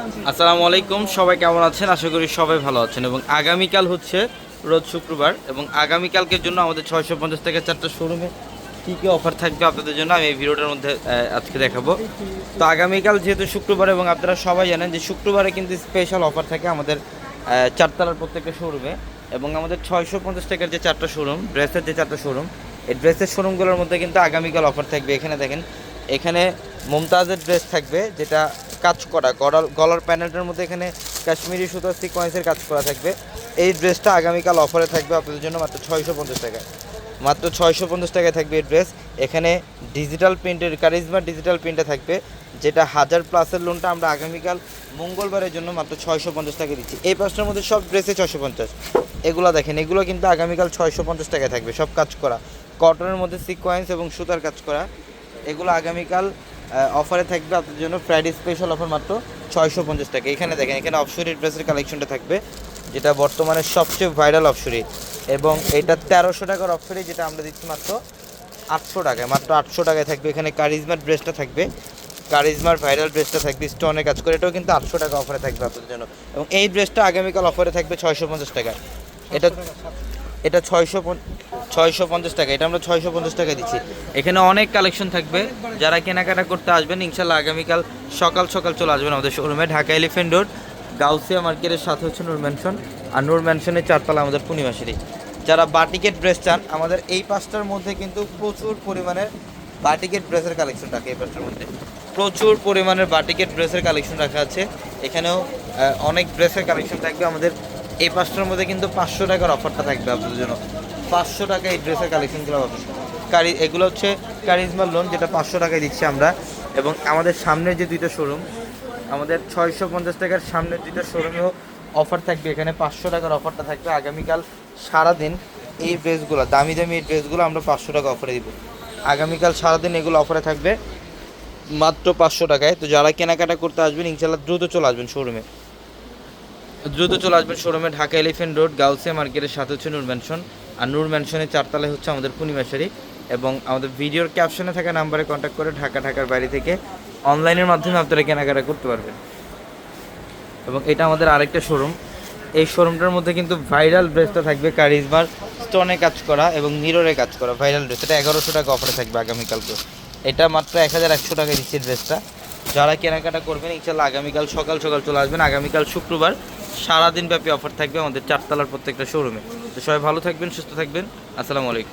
আসসালামু আলাইকুম, সবাই কেমন আছেন? আশা করি সবাই ভালো আছেন। এবং আগামীকাল হচ্ছে রোজ শুক্রবার এবং আগামীকালকের জন্য আমাদের ছয়শো পঞ্চাশ টাকা চারটা শোরুমে কী কী অফার থাকবে আপনাদের জন্য আমি এই ভিডিওটার মধ্যে আজকে দেখাবো। তো আগামীকাল যেহেতু শুক্রবার এবং আপনারা সবাই জানেন যে শুক্রবারে কিন্তু স্পেশাল অফার থাকে আমাদের চারতলার প্রত্যেকটা শোরুমে। এবং আমাদের ছয়শো পঞ্চাশ টাকার যে চারটা শোরুম, ড্রেসের যে চারটা শোরুম, এই ড্রেসের শোরুমগুলোর মধ্যে কিন্তু আগামীকাল অফার থাকবে। এখানে দেখেন, এখানে মুমতাজের ড্রেস থাকবে, যেটা কাজ করা, গলার গলার প্যানেলটার মধ্যে এখানে কাশ্মীরি সুতার সিকোয়েন্সের কাজ করা থাকবে। এই ড্রেসটা আগামীকাল অফারে থাকবে আপনাদের জন্য মাত্র ছয়শো পঞ্চাশ টাকায়। মাত্র ছয়শো পঞ্চাশ টাকায় থাকবে এই ড্রেস এখানে ডিজিটাল প্রিন্টের কারিজমা ডিজিটাল প্রিন্টে থাকবে, যেটা হাজার প্লাসের লোনটা আমরা আগামীকাল মঙ্গলবারের জন্য মাত্র ছয়শো পঞ্চাশ টাকা দিচ্ছি। এই পাঁচটার মধ্যে সব ড্রেসে ছয়শো পঞ্চাশ। এগুলো দেখেন, এগুলো কিন্তু আগামীকাল ছয়শো পঞ্চাশ টাকায় থাকবে। সব কাজ করা। কটনের মধ্যে সিকোয়েন্স এবং সুতার কাজ করা। এগুলো আগামীকাল অফারে থাকবে আপনাদের জন্য ফ্রাইডে স্পেশাল অফার মাত্র ছয়শো পঞ্চাশ টাকা। এখানে দেখেন, এখানে অফশুরি ড্রেসের কালেকশনটা থাকবে, যেটা বর্তমানে সবচেয়ে ভাইরাল অফশুরি এবং এটা তেরোশো টাকার অফশুরি যেটা আমরা দিচ্ছি মাত্র আটশো টাকায়, মাত্র আটশো টাকায় থাকবে। এখানে কারিজমার ড্রেসটা থাকবে কারিজমার ভাইরাল ড্রেসটা থাকবে স্টোনের কাজ করে। এটাও কিন্তু আটশো টাকা অফারে থাকবে আপনাদের জন্য। এবং এই ড্রেসটা আগামীকাল অফারে থাকবে ছয়শো পঞ্চাশ টাকায়। এটা এটা ছয়শো ছয়শো পঞ্চাশ টাকা, এটা আমরা ছয়শো পঞ্চাশ টাকা দিচ্ছি। এখানে অনেক কালেকশন থাকবে, যারা কেনাকাটা করতে আসবেন, ইনশাল্লাহ আগামীকাল সকাল সকাল চলে আসবেন আমাদের শোরুমে ঢাকা এলিফেন্ট রোড গাউসিয়া মার্কেটের সাথে হচ্ছে নূর ম্যানশন, আর নূর ম্যানশনের চারতলা আমাদের পূর্ণিমাশারি। যারা বাটিকেট ড্রেস চান, আমাদের এই পাঁচটার মধ্যে কিন্তু প্রচুর পরিমাণের বাটিকেট ড্রেসের কালেকশন রাখে এই পাঁচটার মধ্যে। প্রচুর পরিমাণের বাটিকেট ড্রেসের কালেকশন রাখা আছে। এখানেও অনেক ড্রেসের কালেকশন থাকবে আমাদের। এই পাঁচটার মধ্যে কিন্তু পাঁচশো টাকার অফারটা থাকবে আপনাদের জন্য। পাঁচশো টাকা এই ড্রেসের কালেকশনগুলো পাবেন কারি এগুলো হচ্ছে কারিজমার লোন যেটা পাঁচশো টাকায় দিচ্ছি আমরা। এবং আমাদের সামনের যে দুইটা শোরুম আমাদের ছয়শো পঞ্চাশ টাকার সামনের দুইটা শোরুমেও অফার থাকবে। এখানে পাঁচশো টাকার অফারটা থাকবে। আগামীকাল সারাদিন এই ড্রেসগুলো দামি দামি এই ড্রেসগুলো আমরা পাঁচশো টাকা অফারে দিব। আগামীকাল সারাদিন এগুলো অফারে থাকবে। মাত্র পাঁচশো টাকায়। তো যারা কেনাকাটা করতে আসবেন ইনশাল্লাহ দ্রুত চলে আসবেন শোরুমে দ্রুত চলে আসবেন শোরুমে ঢাকা এলিফেন্ট রোড, গাউসিয়া মার্কেটের সাথে হচ্ছে নূর ম্যানশন। আর নূর ম্যানশনের চারতলায় হচ্ছে আমাদের পূর্ণিমাশারি এবং আমাদের ভিডিওর ক্যাপশনে থাকা নাম্বারে কন্ট্যাক্ট করে ঢাকা, ঢাকার বাইরে থেকে অনলাইনের মাধ্যমে আপনারা কেনাকাটা করতে পারবেন। এবং এটা আমাদের আরেকটা শোরুম। এই শোরুমটার মধ্যে কিন্তু ভাইরাল ড্রেসটা থাকবে কারিজমার স্টোনে কাজ করা এবং মিররে কাজ করা ভাইরাল ড্রেস এটা এগারোশো টাকা অফারে থাকবে আগামীকালকে এটা মাত্র এক হাজার একশো টাকা দিচ্ছে ড্রেসটা যারা কেনাকাটা করবেন ইনশাল্লাহ আগামীকাল সকাল সকাল চলে আসবেন। আগামীকাল শুক্রবার সারাদিন ব্যাপী অফার থাকবে আমাদের চারতলার প্রত্যেকটা শোরুমে তো সবাই ভালো থাকবেন, সুস্থ থাকবেন। আসসালামু আলাইকুম।